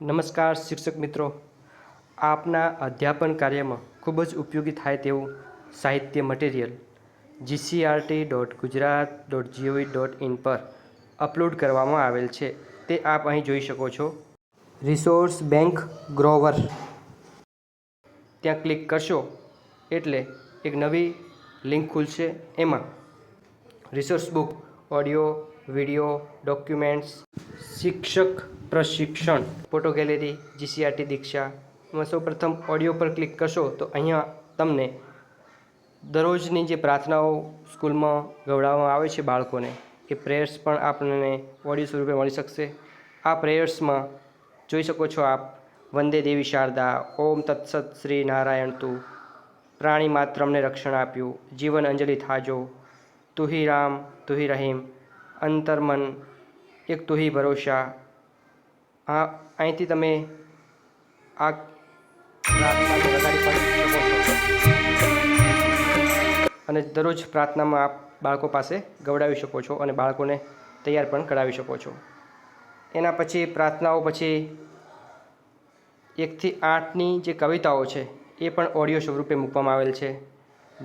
નમસ્કાર શિક્ષક મિત્રો. આપના અધ્યાપન કાર્યમાં ખૂબ જ ઉપયોગી થાય તેવું સાહિત્ય material GCERT dot Gujarat dot GOV dot in પર અપલોડ કરવામાં આવેલ છે. તે આપ અહીં જોઈ શકો છો. રિસોર્સ બેંક ગ્રોવર ત્યાં ક્લિક કરશો એટલે એક નવી લિંક ખુલશે એમાં. Resource book audio video documents શિક્ષક પ્રશિક્ષણ. Photo gallery GCERT Diksha. એમાં સૌપ્રથમ ઓડિયો પર ક્લિક કરશો તો અહીંયા તમને દરરોજની જે પ્રાર્થનાઓ સ્કૂલમાં ગવડાવવામાં આવે છે બાળકોને, એ પ્રેયર્સ પણ આપણને ઓડિયો સ્વરૂપે મળી શકશે. આ પ્રેયર્સમાં જોઈ શકો છો આપ, વંદે દેવી શારદા, ઓમ તત્સત શ્રી નારાયણ તું, પ્રાણી માત્રમને રક્ષણ આપ્યું, જીવન અંજલિ થાજો, તુહી રામ, તુહી રહીમ અંતર્મન એક તુહી ભરોસા આ, અહીંથી તમે આ અને દરરોજ પ્રાર્થનામાં આપ બાળકો પાસે ગવડાવી શકો છો અને બાળકોને તૈયાર પણ કરાવી શકો છો. એના પછી પ્રાર્થનાઓ પછી એકથી આઠની જે કવિતાઓ છે, એ પણ ઓડિયો સ્વરૂપે મૂકવામાં આવેલ છે.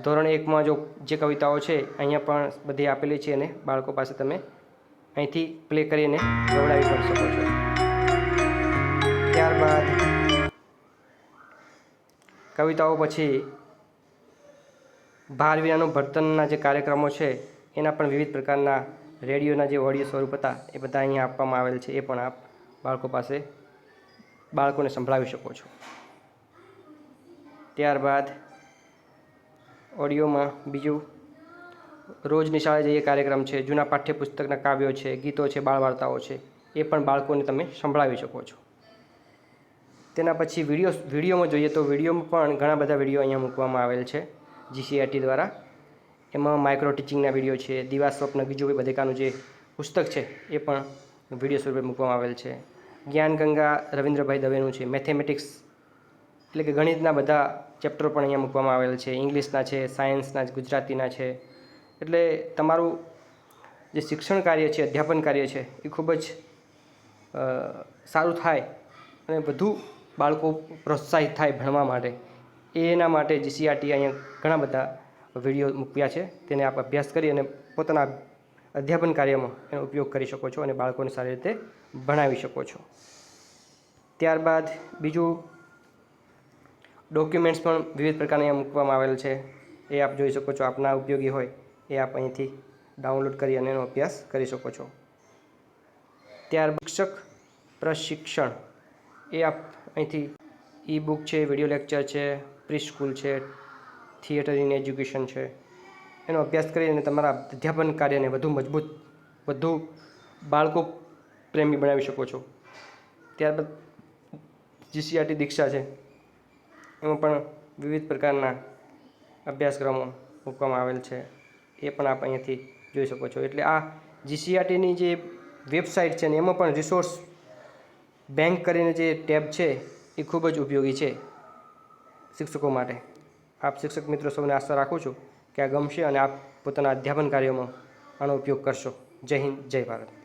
ધોરણ એકમાં જો જે કવિતાઓ છે, અહીંયા પણ બધી આપેલી છે અને બાળકો પાસે તમે અહીંથી પ્લે કરીને ગવડાવી પણ શકો છો. ત્યારબાદ કવિતાઓ પછી ભાર વિનાનું ભર્તનના જે કાર્યક્રમો છે, એના પણ વિવિધ પ્રકારના રેડિયોના જે ઓડિયો સ્વરૂપ હતા, એ બધા અહીંયા આપવામાં આવેલ છે, એ પણ આપ બાળકો પાસે બાળકોને સંભળાવી શકો છો. ત્યારબાદ ઓડિયોમાં બીજું રોજ નિશાળે જઈએ કાર્યક્રમ છે, જૂના પાઠ્યપુસ્તકના કાવ્યો છે, ગીતો છે બાળ વાર્તાઓ છે, એ પણ બાળકોને તમે સંભળાવી શકો છો. તેના પછી વીડિયો, વિડીયોમાં જોઈએ તો વિડીયોમાં પણ ઘણા બધા વીડિયો અહીંયા મૂકવામાં આવેલ છે જીસીઆરટી દ્વારા. એમાં માઇક્રો ટીચિંગના વીડિયો છે, દિવા સ્વપ્ન ગીજુભાઈ બધેકાનું જે પુસ્તક છે, એ પણ વીડિયો સ્વરૂપે મૂકવામાં આવેલ છે. જ્ઞાન ગંગા રવિન્દ્રભાઈ દવેનું છે મેથેમેટિક્સ એટલે કે ગણિતના બધા ચેપ્ટરો પણ અહીંયા મૂકવામાં આવેલ છે ઇંગ્લિશના છે સાયન્સના ગુજરાતીના છે એટલે તમારું જે શિક્ષણ કાર્ય છે, અધ્યાપન કાર્ય છે, એ ખૂબ જ સારું થાય અને વધુ બાળકો પ્રોત્સાહિત થાય ભણવા માટે. એના માટે જીસીઆરટી અહીંયા ઘણા બધા વીડિયો મૂક્યા છે, તેને આપ અભ્યાસ કરી અને પોતાના અધ્યાપન કાર્યમાં એનો ઉપયોગ કરી શકો છો અને બાળકોને સારી રીતે ભણાવી શકો છો. ત્યારબાદ બીજું ડોક્યુમેન્ટ્સ પણ વિવિધ પ્રકારના અહીંયા મૂકવામાં આવેલ છે. એ આપ જોઈ શકો છો, આપના ઉપયોગી હોય. એ આપ અહીંથી ડાઉનલોડ કરી અને એનો અભ્યાસ કરી શકો છો. ત્યાર શિક્ષક પ્રશિક્ષણ. એ આપ અહીંથી ઈ બુક છે, વીડિયો લેક્ચર છે પ્રી સ્કૂલ છે, થિયેટર ઇન એજ્યુકેશન છે. એનો અભ્યાસ કરી અને તમારા અધ્યાપન કાર્યને વધુ મજબૂત, વધુ બાળકો પ્રેમી બનાવી શકો છો. ત્યારબાદ જીસીઆરટી દીક્ષા છે. એમાં પણ વિવિધ પ્રકારના અભ્યાસક્રમો મૂકવામાં આવેલ છે. એ પણ આપ અહીંયાથી જોઈ શકો છો. એટલે આ જીસીઆરટીની જે વેબસાઇટ છે ને એમાં પણ રિસોર્સ બેંક કરીને જે ટેબ છે, એ ખૂબ જ ઉપયોગી છે શિક્ષકો માટે. આપ શિક્ષક મિત્રો સૌને આશા રાખું છું કે આ ગમશે અને આપ પોતાના અધ્યાપન કાર્યોમાં આનો ઉપયોગ કરશો. જય હિન્દ, જય ભારત.